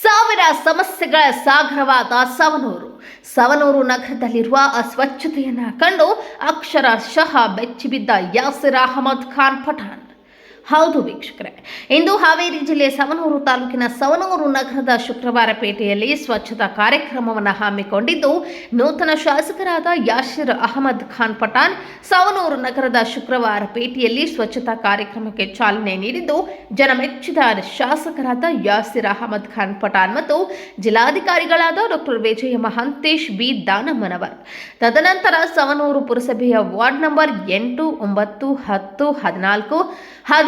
ಸಾವಿರ ಸಮಸ್ಯೆಗಳ ಸಾಗರವಾದ ಸವನೂರು. ಸವನೂರು ನಗರದಲ್ಲಿರುವ ಅಸ್ವಚ್ಛತೆಯನ್ನು ಕಂಡು ಅಕ್ಷರಶಃ ಬೆಚ್ಚಿಬಿದ್ದ ಯಾಸಿರ್ ಅಹಮದ್ ಖಾನ್ ಪಠಾಣ್. ಹೌದು ವೀಕ್ಷಕರೇ. ಇಂದು ಹಾವೇರಿ ಜಿಲ್ಲೆ ಸವನೂರು ತಾಲೂಕಿನ ಸವನೂರು ನಗರದ ಶುಕ್ರವಾರ ಪೇಟೆಯಲ್ಲಿ ಸ್ವಚ್ಛತಾ ಕಾರ್ಯಕ್ರಮವನ್ನು ಹಮ್ಮಿಕೊಂಡಿದ್ದು, ನೂತನ ಶಾಸಕರಾದ ಯಾಶಿರ್ ಅಹಮದ್ ಖಾನ್ ಪಠಾನ್ ಸವನೂರು ನಗರದ ಶುಕ್ರವಾರ ಪೇಟೆಯಲ್ಲಿ ಸ್ವಚ್ಛತಾ ಕಾರ್ಯಕ್ರಮಕ್ಕೆ ಚಾಲನೆ ನೀಡಿದ್ದು, ಜನಮೆಚ್ಚಿದ ಶಾಸಕರಾದ ಯಾಸಿರ್ ಅಹಮದ್ ಖಾನ್ ಪಠಾನ್ ಮತ್ತು ಜಿಲ್ಲಾಧಿಕಾರಿಗಳಾದ ಡಾಕ್ಟರ್ ವಿಜಯ ಮಹಂತೇಶ್ ಬಿ. ದಾನಮ್ಮನವರ್. ತದನಂತರ ಸವನೂರು ಪುರಸಭೆಯ ವಾರ್ಡ್ ನಂಬರ್ ಎಂಟು, ಒಂಬತ್ತು, ಹತ್ತು, ಹದಿನಾಲ್ಕು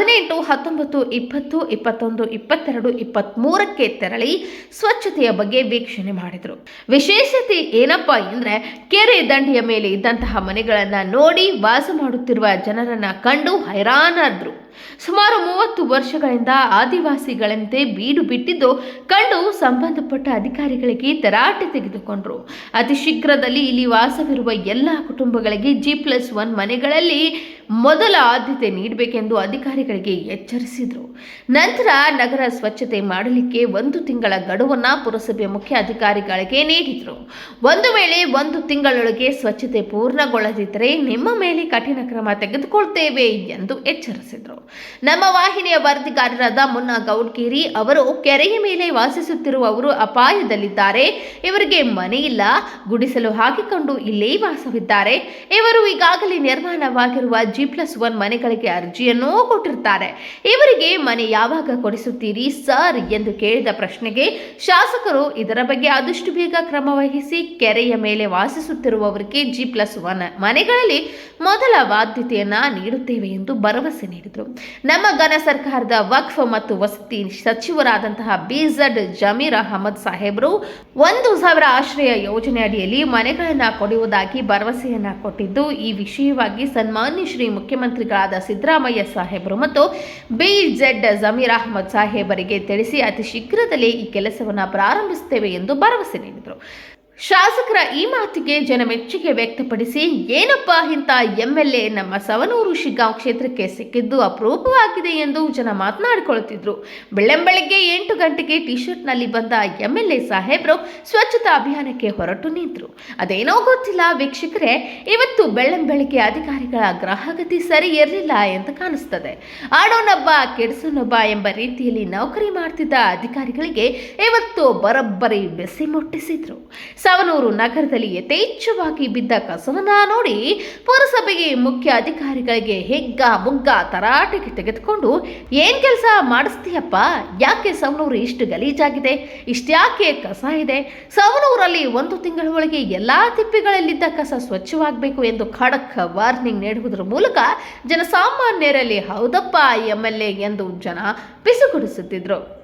ಹದಿನೆಂಟು, ಹತ್ತೊಂಬತ್ತು, ಇಪ್ಪತ್ತು, ಇಪ್ಪತ್ತೊಂದು, ಇಪ್ಪತ್ತೆರಡು ಇಪ್ಪತ್ತ್ಮೂರಕ್ಕೆ ತೆರಳಿ ಸ್ವಚ್ಛತೆಯ ಬಗ್ಗೆ ವೀಕ್ಷಣೆ ಮಾಡಿದರು. ವಿಶೇಷತೆ ಏನಪ್ಪಾ ಅಂದ್ರೆ ಕೆರೆ ದಂಡೆಯ ಮೇಲೆ ಇದ್ದಂತಹ ಮನೆಗಳನ್ನು ನೋಡಿ ವಾಸ ಮಾಡುತ್ತಿರುವ ಜನರನ್ನು ಕಂಡು ಹೈರಾಣಾದ್ರು. ಸುಮಾರು ಮೂವತ್ತು ವರ್ಷಗಳಿಂದ ಆದಿವಾಸಿಗಳಂತೆ ಬೀಡು ಬಿಟ್ಟಿದ್ದು ಕಂಡು ಸಂಬಂಧಪಟ್ಟ ಅಧಿಕಾರಿಗಳಿಗೆ ತರಾಟೆ ತೆಗೆದುಕೊಂಡ್ರು. ಅತಿ ಶೀಘ್ರದಲ್ಲಿ ಇಲ್ಲಿ ವಾಸವಿರುವ ಎಲ್ಲ ಕುಟುಂಬಗಳಿಗೆ ಜಿ ಪ್ಲಸ್ ಒನ್ ಮನೆಗಳಲ್ಲಿ ಮೊದಲ ಆದ್ಯತೆ ನೀಡಬೇಕೆಂದು ಅಧಿಕಾರಿಗಳಿಗೆ ಎಚ್ಚರಿಸಿದರು. ನಂತರ ನಗರ ಸ್ವಚ್ಛತೆ ಮಾಡಲಿಕ್ಕೆ ಒಂದು ತಿಂಗಳ ಗಡುವನ್ನು ಪುರಸಭೆ ಮುಖ್ಯ ಅಧಿಕಾರಿಗಳಿಗೆ ನೀಡಿದರು. ಒಂದು ವೇಳೆ ಒಂದು ತಿಂಗಳೊಳಗೆ ಸ್ವಚ್ಛತೆ ಪೂರ್ಣಗೊಳ್ಳದಿದ್ದರೆ ನಿಮ್ಮ ಮೇಲೆ ಕಠಿಣ ಕ್ರಮ ತೆಗೆದುಕೊಳ್ತೇವೆ ಎಂದು ಎಚ್ಚರಿಸಿದರು. ನಮ್ಮ ವಾಹಿನಿಯ ವರದಿಗಾರರಾದ ಮುನ್ನಾ ಗೌಡ್ಗೇರಿ ಅವರು ಕೆರೆಯ ಮೇಲೆ ವಾಸಿಸುತ್ತಿರುವವರು ಅಪಾಯದಲ್ಲಿದ್ದಾರೆ. ಇವರಿಗೆ ಮನೆಯಿಲ್ಲ ಗುಡಿಸಲು ಹಾಕಿಕೊಂಡು ಇಲ್ಲೇ ವಾಸವಿದ್ದಾರೆ. ಇವರು ಈಗಾಗಲೇ ನಿರ್ಮಾಣವಾಗಿರುವ ಜಿ ಪ್ಲಸ್ ಒನ್ ಮನೆಗಳಿಗೆ ಅರ್ಜಿಯನ್ನೂ ಕೊಟ್ಟಿರ್ತಾರೆ. ಇವರಿಗೆ ಮನೆ ಯಾವಾಗ ಕೊಡಿಸುತ್ತೀರಿ ಸರ್ ಎಂದು ಕೇಳಿದ ಪ್ರಶ್ನೆಗೆ ಶಾಸಕರು ಇದರ ಬಗ್ಗೆ ಆದಷ್ಟು ಬೇಗ ಕ್ರಮ ವಹಿಸಿ ಕೆರೆಯ ಮೇಲೆ ವಾಸಿಸುತ್ತಿರುವವರಿಗೆ ಜಿ ಪ್ಲಸ್ ಒನ್ ಮನೆಗಳಲ್ಲಿ ಮೊದಲ ಆದ್ಯತೆಯನ್ನ ನೀಡುತ್ತೇವೆ ಎಂದು ಭರವಸೆ ನೀಡಿದರು. ನಮ್ಮ ಘನ ಸರ್ಕಾರದ ವಕ್ಫ್ ಮತ್ತು ವಸತಿ ಸಚಿವರಾದಂತಹ ಬಿಝಡ್ ಜಮೀರ್ ಅಹಮದ್ ಸಾಹೇಬರು ಒಂದು ಸಾವಿರ ಆಶ್ರಯ ಯೋಜನೆ ಅಡಿಯಲ್ಲಿ ಮನೆಗಳನ್ನ ಕೊಡುವುದಾಗಿ ಭರವಸೆಯನ್ನ ಕೊಟ್ಟಿದ್ದು ಈ ವಿಷಯವಾಗಿ ಸನ್ಮಾನ್ಯ ಶ್ರೀ ಮುಖ್ಯಮಂತ್ರಿಗಳಾದ ಸಿದ್ದರಾಮಯ್ಯ ಸಾಹೇಬರು ಮತ್ತು ಬಿಜೆಡ್ ಜಮೀರ್ ಅಹಮದ್ ಸಾಹೇಬರಿಗೆ ತಿಳಿಸಿ ಅತಿ ಶೀಘ್ರದಲ್ಲೇ ಈ ಕೆಲಸವನ್ನು ಪ್ರಾರಂಭಿಸುತ್ತೇವೆ ಎಂದು ಭರವಸೆ ನೀಡಿದರು. ಶಾಸಕರ ಈ ಮಾತಿಗೆ ಜನ ಮೆಚ್ಚುಗೆ ವ್ಯಕ್ತಪಡಿಸಿ, ಏನಪ್ಪ ಇಂಥ ಎಂ ಎಲ್ ಎ ನಮ್ಮ ಸವನೂರು ಶಿಗ್ಗಾಂವ್ ಕ್ಷೇತ್ರಕ್ಕೆ ಸಿಕ್ಕಿದ್ದು ಅಪರೂಪವಾಗಿದೆ ಎಂದು ಜನ ಮಾತನಾಡಿಕೊಳ್ಳುತ್ತಿದ್ರು ಬೆಳ್ಳಂಬೆಳಗ್ಗೆ ಎಂಟು ಗಂಟೆಗೆ ಟಿ ಶರ್ಟ್ನಲ್ಲಿ ಬಂದ ಎಂ ಎಲ್ ಎ ಸಾಹೇಬರು ಸ್ವಚ್ಛತಾ ಅಭಿಯಾನಕ್ಕೆ ಹೊರಟು ನಿಂತರು. ಅದೇನೋ ಗೊತ್ತಿಲ್ಲ, ವೀಕ್ಷಕರೇ, ಇವತ್ತು ಬೆಳ್ಳಂಬೆಳಗ್ಗೆ ಅಧಿಕಾರಿಗಳ ಗ್ರಾಹಕತೆ ಸರಿ ಇರಲಿಲ್ಲ ಎಂದು ಕಾಣಿಸ್ತದೆ. ಆಡೋನೊಬ್ಬ, ಕೆಡಿಸೋನೊಬ್ಬ ಎಂಬ ರೀತಿಯಲ್ಲಿ ನೌಕರಿ ಮಾಡ್ತಿದ್ದ ಅಧಿಕಾರಿಗಳಿಗೆ ಇವತ್ತು ಬರೋಬ್ಬರಿ ಬೆಸಿ ಮುಟ್ಟಿಸಿದ್ರು. ಸವನೂರು ನಗರದಲ್ಲಿ ಯಥೇಚ್ಛವಾಗಿ ಬಿದ್ದ ಕಸವನ್ನ ನೋಡಿ ಪುರಸಭೆಗೆ ಮುಖ್ಯ ಅಧಿಕಾರಿಗಳಿಗೆ ಹೆಗ್ಗ ಮುಗ್ಗ ತರಾಟೆಗೆ ತೆಗೆದುಕೊಂಡು, ಏನ್ ಕೆಲಸ ಮಾಡಿಸ್ತೀಯಪ್ಪ? ಯಾಕೆ ಸವನೂರು ಇಷ್ಟು ಗಲೀಜಾಗಿದೆ? ಇಷ್ಟ್ಯಾಕೆ ಕಸ ಇದೆ? ಸವನೂರಲ್ಲಿ ಒಂದು ತಿಂಗಳ ಒಳಗೆ ಎಲ್ಲಾ ತಿಪ್ಪಿಗಳಲ್ಲಿದ್ದ ಕಸ ಸ್ವಚ್ಛವಾಗಬೇಕು ಎಂದು ಖಡಕ್ ವಾರ್ನಿಂಗ್ ನೀಡುವುದರ ಮೂಲಕ ಜನಸಾಮಾನ್ಯರಲ್ಲಿ ಹೌದಪ್ಪ ಎಂ ಎಲ್ ಎ ಎಂದು ಜನ ಪಿಸುಗುಡಿಸುತ್ತಿದ್ರು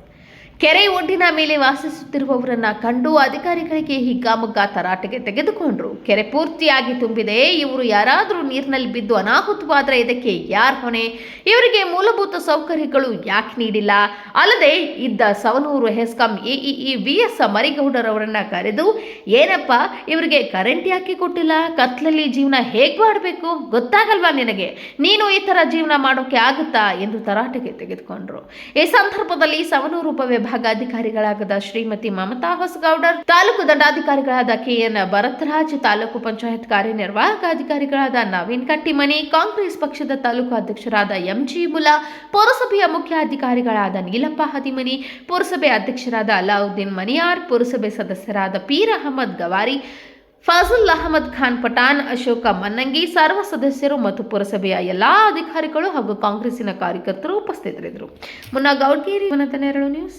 ಕೆರೆ ಒಡ್ಡಿನ ಮೇಲೆ ವಾಸಿಸುತ್ತಿರುವವರನ್ನ ಕಂಡು ಅಧಿಕಾರಿಗಳಿಗೆ ಹಿಗ್ಗಾಮುಗ್ಗ ತರಾಟೆಗೆ ತೆಗೆದುಕೊಂಡ್ರು. ಕೆರೆ ಪೂರ್ತಿಯಾಗಿ ತುಂಬಿದೆ. ಇವರು ಯಾರಾದರೂ ನೀರಿನಲ್ಲಿ ಬಿದ್ದು ಅನಾಹುತವಾದರೆ ಇದಕ್ಕೆ ಯಾರ ಹೊಣೆ? ಇವರಿಗೆ ಮೂಲಭೂತ ಸೌಕರ್ಯಗಳು ಯಾಕೆ ನೀಡಿಲ್ಲ? ಅಲ್ಲದೆ ಇದ್ದ Savanur HESCOM AEE V S ಮರಿಗೌಡರವರನ್ನ ಕರೆದು, ಏನಪ್ಪ, ಇವರಿಗೆ ಕರೆಂಟ್ ಯಾಕೆ ಕೊಟ್ಟಿಲ್ಲ? ಕತ್ಲಲ್ಲಿ ಜೀವನ ಹೇಗೆ ಮಾಡಬೇಕು? ಗೊತ್ತಾಗಲ್ವಾ ನಿನಗೆ? ನೀನು ಈ ಥರ ಜೀವನ ಮಾಡೋಕೆ ಆಗುತ್ತಾ? ಎಂದು ತರಾಟೆಗೆ ತೆಗೆದುಕೊಂಡ್ರು. ಈ ಸಂದರ್ಭದಲ್ಲಿ ಸವನೂರು ಉಪವಿಭಾಗಾಧಿಕಾರಿಗಳಾದ ಶ್ರೀಮತಿ ಮಮತಾ ಹೊಸಗೌಡರ್, ತಾಲೂಕು ದಂಡಾಧಿಕಾರಿಗಳಾದ ಕೆಎನ್ ಭರತರಾಜ್, ತಾಲೂಕು ಪಂಚಾಯತ್ ಕಾರ್ಯನಿರ್ವಾಹಕ ಅಧಿಕಾರಿಗಳಾದ ನವೀನ್ ಕಟ್ಟಿಮನಿ, ಕಾಂಗ್ರೆಸ್ ಪಕ್ಷದ ತಾಲೂಕು ಅಧ್ಯಕ್ಷರಾದ ಎಂಜಿ ಮುಲಾ ಪುರಸಭೆಯ ಮುಖ್ಯ ಅಧಿಕಾರಿಗಳಾದ ನೀಲಪ್ಪ ಹದಿಮನಿ, ಪುರಸಭೆ ಅಧ್ಯಕ್ಷರಾದ ಅಲಾವುದ್ದೀನ್ ಮನಿಯಾರ್, ಪುರಸಭೆ ಸದಸ್ಯರಾದ ಪೀರ್ ಅಹಮದ್ ಗವಾರಿ ಫಾಜುಲ್ ಅಹಮದ್ ಖಾನ್ ಪಠಾಣ್, ಅಶೋಕ ಮನ್ನಂಗಿ, ಸರ್ವ ಸದಸ್ಯರು ಮತ್ತು ಪುರಸಭೆಯ ಎಲ್ಲಾ ಅಧಿಕಾರಿಗಳು ಹಾಗೂ ಕಾಂಗ್ರೆಸ್ಸಿನ ಕಾರ್ಯಕರ್ತರು ಉಪಸ್ಥಿತರಿದ್ದರು. ಮುನ್ನ ಗೌಡ್ಗೇರಿ ನೆರಳು ನ್ಯೂಸ್.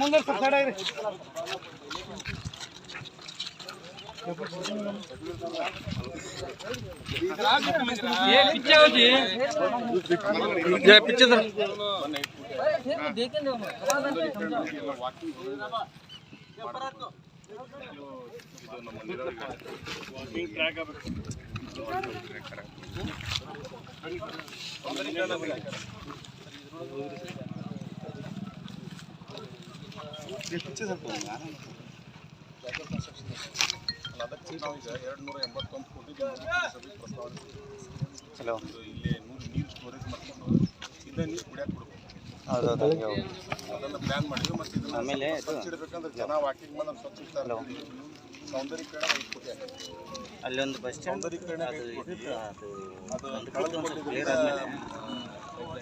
ಮುಂದೆ ಸೈಡ್ ಆಗ್ರಿ ये पीछे हो जी। ये पीछे सर ट्रैक ಅದಕ್ಕೆ ಎರಡು ನೂರ ಎಂಬತ್ತೊಂದು ಕೋಟಿ ಇಲ್ಲಿ ನೂರು ನೀರು ಸ್ಟೋರೇಜ್ ಮಾಡ್ಕೊಂಡು ಇಲ್ಲೇ ನೀರು ಕುಡಿಯಕ್ಕೆ ಅದನ್ನು ಪ್ಲ್ಯಾನ್ ಮಾಡಿದ್ವಿ ಮತ್ತು ಇದನ್ನ ಸ್ವಚ್ಛ ಇಡಬೇಕಂದ್ರೆ ಜನ ವಾಕಿಂಗ್ ಬಂದ್ರೆ ಸ್ವಚ್ಛ ಇರ್ತಾರೆ ಸೌಂದರ್ಯೀಕರಣ. ಅಲ್ಲೊಂದು ಬಸ್ ಸ್ಟ್ಯಾಂಡ್ ಸೌಂದರ್ಯೀಕರಣ ಅದು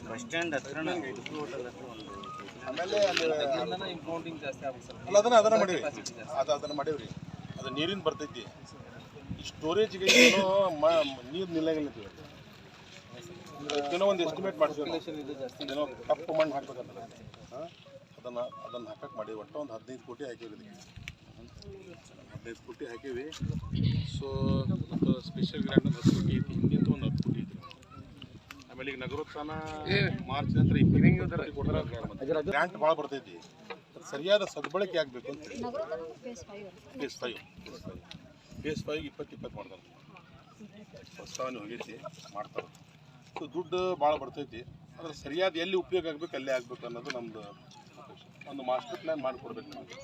ಬಸ್ ಸ್ಟ್ಯಾಂಡ್ ಹತ್ರ ಆಮೇಲೆ ಅಲ್ಲಿ ಅಲ್ಲ ಅದನ್ನ ಅದನ್ನ ಮಾಡೀವಿ ಅದು ಅದನ್ನ ಮಾಡೀವ್ರಿ. ಅದು ನೀರಿನ ಬರ್ತೈತಿ. ಈ ಸ್ಟೋರೇಜ್ಗೆ ನೀರು ನಿಲ್ಲಂಗಿಲ್ಲ. ಏನೋ ಒಂದು ಎಸ್ಟಿಮೇಟ್ ಮಾಡ್ತೀವಿ ಏನೋ ಕಪ್ಪು ಮಣ್ಣು ಹಾಕ್ಬೇಕಂತ. ಹಾಂ? ಅದನ್ನು ಅದನ್ನು ಹಾಕಕ್ಕೆ ಮಾಡಿ ಒಟ್ಟು ಒಂದು ಹದಿನೈದು ಕೋಟಿ ಹಾಕಿವಿ ಇದಕ್ಕೆ. ಹದಿನೈದು ಕೋಟಿ ಹಾಕೀವಿ. ಸೊ ಮತ್ತು ಸ್ಪೆಷಲ್ ಗ್ರ್ಯಾಂಡ್ ಒಂದು ಹತ್ತು ಕೋಟಿ ಐತಿ ಹಿಂದಿಂದು ಒಂದು ಹತ್ತು ಕೋಟಿ ಐತಿ ಆಮೇಲೆ ಈಗ ನಗರೋತ್ಥಾನ ಮಾರ್ಚ್ ನಂತರ ಗ್ರ್ಯಾಂಟ್ ಭಾಳ ಬರ್ತೈತಿ. ಸರಿಯಾದ ಸದ್ಬಳಕೆ ಆಗಬೇಕು ಅಂತ ಬೇಸ್ ಫೈವ್ ಬೇಸ್ ಫೈವ್ ಇಪ್ಪತ್ತು ಇಪ್ಪತ್ತು ಮಾಡ್ತಾರೆ. ಪ್ರಸ್ತಾವನೆ ಹೋಗೈತಿ ಮಾಡ್ತಾರೆ. ಸೊ ದುಡ್ಡು ಭಾಳ ಬರ್ತೈತಿ. ಅದ್ರ ಸರಿಯಾದ ಎಲ್ಲಿ ಉಪಯೋಗ ಆಗ್ಬೇಕು ಅಲ್ಲೇ ಆಗ್ಬೇಕು ಅನ್ನೋದು ನಮ್ಮದು ಒಂದು ಮಾಸ್ಟರ್ ಪ್ಲ್ಯಾನ್ ಮಾಡಿಕೊಡ್ಬೇಕು ನಮಗೆ.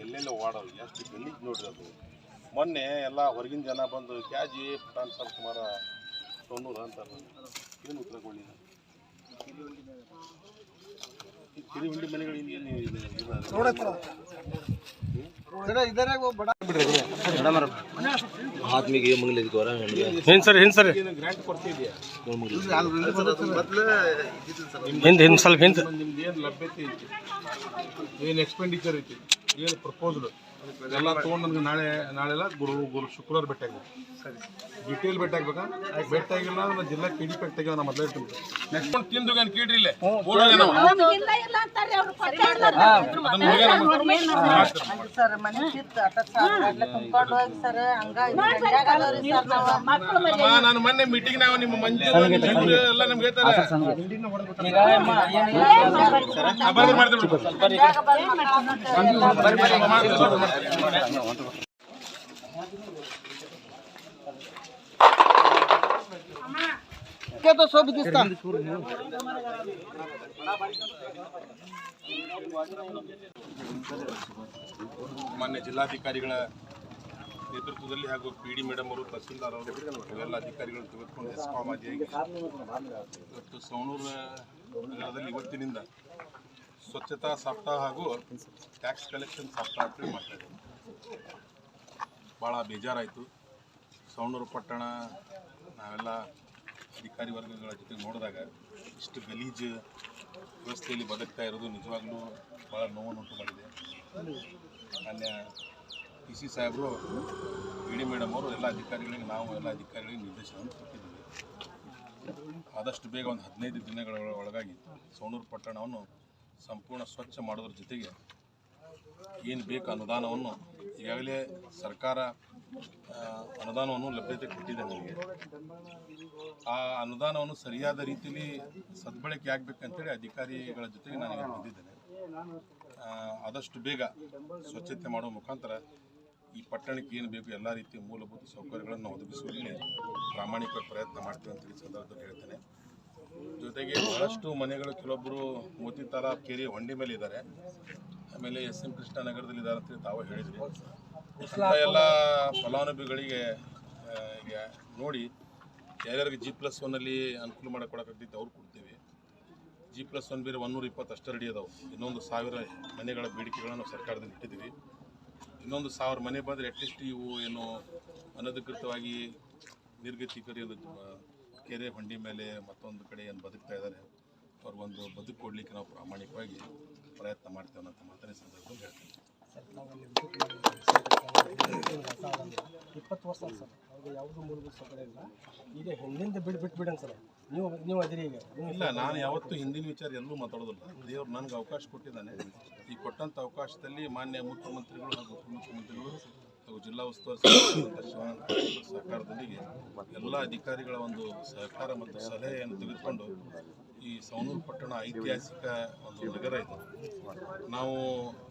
ಎಲ್ಲೆಲ್ಲ ಓಡೋದು ಎಷ್ಟು ಗಲೀಜ್ ನೋಡ್ರಿ ಅದು. ಮೊನ್ನೆ ಎಲ್ಲ ಹೊರಗಿನ ಜನ ಬಂದು ಕ್ಯಾಜಿ ಪುಟಾನ್ ಸರ್ ಕುಮಾರ ಸೊನ್ನೂರು ಅಂತಾರೆ ಏನು ಉತ್ತರ ಕೊಡಲಿ ಈ ಕಿರಿ ಹುಂಡಿ ಮನೆಗಳು ಆತ್ಮಿಗೆ ಏನ್ ಸರ್ ಹೆಣ್ಣು ಸರ್ ಏನು ಗ್ರ್ಯಾಂಟ್ ಕೊಡ್ತಿದ್ಯಾ? ಹಿಂದ್ ಹಿಂದ್ ಸ್ವಲ್ಪ ಹಿಂದ್. ನಿಮ್ದು ಏನು ಲಭ್ಯತೆ ಐತಿ? ಏನು ಎಕ್ಸ್ಪೆಂಡಿಚರ್ ಐತಿ? ಏನು ಪ್ರಪೋಸಲ್ ಎಲ್ಲ ತಗೊಂಡು ನನಗೆ ನಾಳೆ ನಾಳೆಲ್ಲ ಗುರು ಗುರು ಶುಕ್ರವಾರ ಭೇಟಿ ಆಗಿದೆ ಸರಿ. ಡಿಟೇಲ್ ಭೇಟಿ ಆಗ್ಬೇಕಾ? ಭೇಟಿ ಆಗಿಲ್ಲ ನಮ್ಮ ಜಿಲ್ಲಾ ಕೆ ಡಿ ನಮ್ಮ ಮೊದಲೇ ಇರ್ತೀನಿ ನೆಕ್ಸ್ಟ್ ಒಂದು ತಿಂದು ಏನು ಕೇಳ್ರಿ ಇಲ್ಲೇ? ನಾವು. ಸರ್ ಮನೆ ಹೋಗಿ ಸರ್ ಹಂಗ ನಾನು ಮೊನ್ನೆ ಮೀಟಿಂಗ್ ನಾವು ನಿಮ್ಮ ಮಂಜು ಎಲ್ಲ ನಮ್ಗೆ ಹೇಳ್ತಾರೆ. ಮಾಡ್ತೀವಿ ಬಿಡು. ಗಂಡ್ಯಾಗ ಬಂದ್ ಮೊನ್ನೆ ಮತ್ತೆ ಮಾನ್ಯ ಜಿಲ್ಲಾಧಿಕಾರಿಗಳ ನೇತೃತ್ವದಲ್ಲಿ ಹಾಗೂ ಪಿ ಡಿ ಮೇಡಮ್ ಅವರು, ತಹಸೀಲ್ದಾರ್ ಅವರು, ಇವೆಲ್ಲ ಅಧಿಕಾರಿಗಳು ತೆಗೆದುಕೊಂಡು ಎಸ್ಕಾಮ್ ಆಗಿ ಇವತ್ತು ಸವಣೂರು ನಗರದಲ್ಲಿ ಇವತ್ತಿನಿಂದ ಸ್ವಚ್ಛತಾ ಸಪ್ತಾಹ ಹಾಗೂ ಟ್ಯಾಕ್ಸ್ ಕಲೆಕ್ಷನ್ ಸಪ್ತಾಹ ಅಂತ ಮಾಡ್ತಾ ಭಾಳ ಬೇಜಾರಾಯಿತು. ಸವಣೂರು ಪಟ್ಟಣ ನಾವೆಲ್ಲ ಅಧಿಕಾರಿ ವರ್ಗಗಳ ಜೊತೆ ನೋಡಿದಾಗ ಇಷ್ಟು ಗಲೀಜು ವ್ಯವಸ್ಥೆಯಲ್ಲಿ ಬದುಕ್ತಾ ಇರೋದು ನಿಜವಾಗ್ಲೂ ಭಾಳ ನೋವನ್ನುಂಟು ಮಾಡಿದೆ. ಮಾನ್ಯ ಪಿ ಸಿ ಸಾಹೇಬರು ಡಿ ಮೇಡಮ್ ಅವರು ಎಲ್ಲ ಅಧಿಕಾರಿಗಳಿಗೆ, ನಾವು ಎಲ್ಲ ಅಧಿಕಾರಿಗಳಿಗೆ ನಿರ್ದೇಶನವನ್ನು ಕೊಟ್ಟಿದ್ದೀವಿ. ಆದಷ್ಟು ಬೇಗ ಒಂದು ಹದಿನೈದು ದಿನಗಳ ಒಳಗಾಗಿ ಸೋಣೂರು ಪಟ್ಟಣವನ್ನು ಸಂಪೂರ್ಣ ಸ್ವಚ್ಛ ಮಾಡೋದ್ರ ಜೊತೆಗೆ ಏನು ಬೇಕು ಅನುದಾನವನ್ನು ಈಗಾಗಲೇ ಸರ್ಕಾರ ಅನುದಾನವನ್ನು ಲಭ್ಯತೆ ಕೊಟ್ಟಿದೆ ನಮಗೆ. ಆ ಅನುದಾನವನ್ನು ಸರಿಯಾದ ರೀತಿಯಲ್ಲಿ ಸದ್ಬಳಕೆ ಆಗಬೇಕಂತೇಳಿ ಅಧಿಕಾರಿಗಳ ಜೊತೆಗೆ ನಾನು ಬಂದಿದ್ದೇನೆ. ಆದಷ್ಟು ಬೇಗ ಸ್ವಚ್ಛತೆ ಮಾಡುವ ಮುಖಾಂತರ ಈ ಪಟ್ಟಣಕ್ಕೆ ಏನು ಬೇಕು ಎಲ್ಲ ರೀತಿಯ ಮೂಲಭೂತ ಸೌಕರ್ಯಗಳನ್ನು ಒದಗಿಸುವಲ್ಲಿ ಪ್ರಾಮಾಣಿಕ ಪ್ರಯತ್ನ ಮಾಡ್ತೀವಿ ಅಂತ ಈ ಸಂದರ್ಭದಲ್ಲಿ ಹೇಳ್ತೇನೆ. ಜೊತೆಗೆ ಬಹಳಷ್ಟು ಮನೆಗಳು ಕೆಲವೊಬ್ಬರು ಮೋತಿ ಕೇರಿ ಕೆರೆ ಹೊಂಡಿ ಮೇಲೆ ಇದ್ದಾರೆ. ಆಮೇಲೆ ಎಸ್ ಎಂ ಕೃಷ್ಣ ನಗರದಲ್ಲಿ ಇದ್ದಾರೆ ಅಂತ ತಾವು ಹೇಳಿದ್ರಿ. ಎಲ್ಲ ಫಲಾನುಭವಿಗಳಿಗೆ ನೋಡಿ, ಯಾರ್ಯಾರಿಗೆ ಜಿ ಪ್ಲಸ್ ಒನ್ನಲ್ಲಿ ಅನುಕೂಲ ಮಾಡಿಕೊಡಕ್ಕಾಗ್ತೈತೆ ಅವ್ರು ಕೊಡ್ತೀವಿ. ಜಿ ಪ್ಲಸ್ ಒನ್ ಬೇರೆ ಒನ್ನೂರ ಇಪ್ಪತ್ತಷ್ಟು ರೆಡಿ ಅದಾವೆ. ಇನ್ನೊಂದು ಸಾವಿರ ಮನೆಗಳ ಬೇಡಿಕೆಗಳನ್ನು ಸರ್ಕಾರದಲ್ಲಿ ಇಟ್ಟಿದ್ದೀವಿ. ಇನ್ನೊಂದು ಸಾವಿರ ಮನೆ ಬಂದರೆ ಅಟ್ಲೀಸ್ಟ್ ಇವು ಏನು ಅನಧಿಕೃತವಾಗಿ ನಿರ್ಗತಿಕರಿಯೋದು ಕೆರೆ ಹೊಂಡಿ ಮೇಲೆ ಮತ್ತೊಂದು ಕಡೆ ಏನು ಬದುಕ್ತಾ ಇದ್ದಾರೆ ಅವ್ರಿಗೊಂದು ಬದುಕು ಕೊಡಲಿಕ್ಕೆ ನಾವು ಪ್ರಾಮಾಣಿಕವಾಗಿ ಪ್ರಯತ್ನ ಮಾಡ್ತೇವೆ ಅನ್ನೋ ಮಾತನೇ ಸಂದರ್ಭದಲ್ಲಿ ಹೇಳ್ತೀನಿ. ಇಪ್ಪತ್ತು ವರ್ಷ ಸರ್. ಅವ್ರಿಗೆ ಯಾವುದು ಮೂಲಭೂತ ಸೌಕರ್ಯ ಇಲ್ಲ. ಈಗ ಹಿಂದಿಂದ ಬಿಟ್ಟು ಬಿಟ್ಟು ಬಿಡೋಣ ಸರ್. ನೀವು ನೀವು ಅದಿರಿ ಈಗ. ಇಲ್ಲ ನಾನು ಯಾವತ್ತೂ ಹಿಂದಿನ ವಿಚಾರ ಎಲ್ಲೂ ಮಾತಾಡೋದಿಲ್ಲ. ದೇವ್ರು ನನಗೆ ಅವಕಾಶ ಕೊಟ್ಟಿದ್ದಾನೆ. ಈ ಕೊಟ್ಟಂಥ ಅವಕಾಶದಲ್ಲಿ ಮಾನ್ಯ ಮುಖ್ಯಮಂತ್ರಿಗಳು ಹಾಗೂ ಉಪಮುಖ್ಯಮಂತ್ರಿಗಳು ಹಾಗೂ ಜಿಲ್ಲಾ ಉಸ್ತುವಾರಿ ಶಿವಾನಂದ ಎಲ್ಲ ಅಧಿಕಾರಿಗಳ ಒಂದು ಸಹಕಾರ ಮತ್ತು ಸಲಹೆಯನ್ನು ತೆಗೆದುಕೊಂಡು ಈ ಸವನೂರು ಪಟ್ಟಣ ಐತಿಹಾಸಿಕ ಒಂದು ನಗರ ಇದು. ನಾವು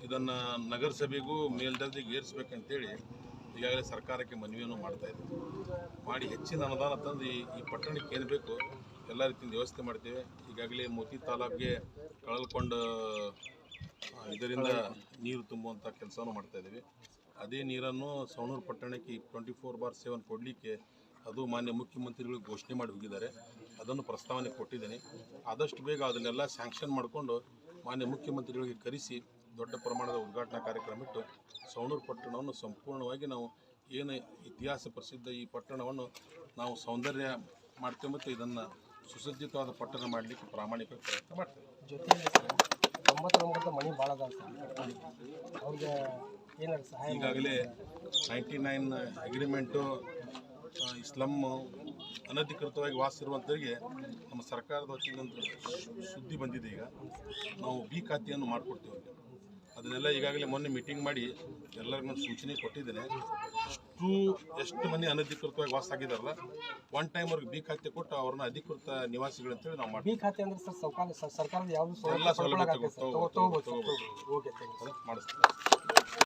ಇದನ್ನು ನಗರಸಭೆಗೂ ಮೇಲ್ದರ್ಜೆಗೆ ಏರಿಸ್ಬೇಕಂತೇಳಿ ಈಗಾಗಲೇ ಸರ್ಕಾರಕ್ಕೆ ಮನವಿಯನ್ನು ಮಾಡ್ತಾ ಇದ್ದೀವಿ. ಮಾಡಿ ಹೆಚ್ಚಿನ ಅನುದಾನ ತಂದು ಈ ಪಟ್ಟಣಕ್ಕೆ ಏನು ಬೇಕು ಎಲ್ಲ ರೀತಿಯಿಂದ ವ್ಯವಸ್ಥೆ ಮಾಡ್ತೇವೆ. ಈಗಾಗಲೇ ಮೋತಿ ತಾಲೂಕಿಗೆ ಕಳೆದುಕೊಂಡು ಇದರಿಂದ ನೀರು ತುಂಬುವಂಥ ಕೆಲಸವನ್ನು ಮಾಡ್ತಾ ಇದ್ದೀವಿ. ಅದೇ ನೀರನ್ನು ಸವಣೂರು ಪಟ್ಟಣಕ್ಕೆ ಟ್ವೆಂಟಿ ಫೋರ್ ಬಾರ್ ಸೆವೆನ್ ಕೊಡಲಿಕ್ಕೆ ಅದು ಮಾನ್ಯ ಮುಖ್ಯಮಂತ್ರಿಗಳು ಘೋಷಣೆ ಮಾಡಿ ಹೋಗಿದ್ದಾರೆ. ಅದನ್ನು ಪ್ರಸ್ತಾವನೆ ಕೊಟ್ಟಿದ್ದೇನೆ. ಆದಷ್ಟು ಬೇಗ ಅದನ್ನೆಲ್ಲ ಸ್ಯಾಂಕ್ಷನ್ ಮಾಡಿಕೊಂಡು ಮಾನ್ಯ ಮುಖ್ಯಮಂತ್ರಿಗಳಿಗೆ ಕರೆಸಿ ದೊಡ್ಡ ಪ್ರಮಾಣದ ಉದ್ಘಾಟನಾ ಕಾರ್ಯಕ್ರಮ ಇಟ್ಟು ಸವಣೂರು ಪಟ್ಟಣವನ್ನು ಸಂಪೂರ್ಣವಾಗಿ ನಾವು ಏನು ಇತಿಹಾಸ ಪ್ರಸಿದ್ಧ ಈ ಪಟ್ಟಣವನ್ನು ನಾವು ಸೌಂದರ್ಯ ಮಾಡ್ತೇವೆ ಮತ್ತು ಇದನ್ನು ಸುಸಜ್ಜಿತವಾದ ಪಟ್ಟಣ ಮಾಡಲಿಕ್ಕೆ ಪ್ರಾಮಾಣಿಕ ಪ್ರಯತ್ನ ಮಾಡ್ತೇವೆ. ಜೊತೆಗೆ ಮನೆ ಭಾಳ ಅವ್ರಿಗೆ ಈಗಾಗಲೇ ನೈಂಟಿ ನೈನ್ ಅಗ್ರಿಮೆಂಟು ಸ್ಲಮ್ ಅನಧಿಕೃತವಾಗಿ ವಾಸಿರುವಂಥವರಿಗೆ ನಮ್ಮ ಸರ್ಕಾರದ ವತಿಯಿಂದ ಸುದ್ದಿ ಬಂದಿದೆ ಈಗ. ನಾವು ಬಿ ಖಾತೆಯನ್ನು ಮಾಡಿಕೊಡ್ತೀವಿ ಅದನ್ನೆಲ್ಲ ಈಗಾಗಲೇ ಮೊನ್ನೆ ಮೀಟಿಂಗ್ ಮಾಡಿ ಎಲ್ಲರಿಗೂ ನಾನು ಸೂಚನೆ ಕೊಟ್ಟಿದ್ದೇನೆ. ಎಷ್ಟು ಎಷ್ಟು ಮಂದಿ ಅನಧಿಕೃತವಾಗಿ ವಾಸ ಆಗಿದಾರಲ್ಲ ಒನ್ ಟೈಮ್ ಅವ್ರಿಗೆ ಬಿ ಖಾತೆ ಕೊಟ್ಟು ಅವ್ರನ್ನ ಅಧಿಕೃತ ನಿವಾಸಿಗಳು ಅಂತೇಳಿ ನಾವು ಬಿ ಖಾತೆ ಅಂದ್ರೆ ಸರ್ ಸರ್ಕಾರ ಸರ್ಕಾರದ ಯಾವುದು ಎಲ್ಲ ಸೌಲಭ್ಯ ಮಾಡಿಸ್ತೀವಿ.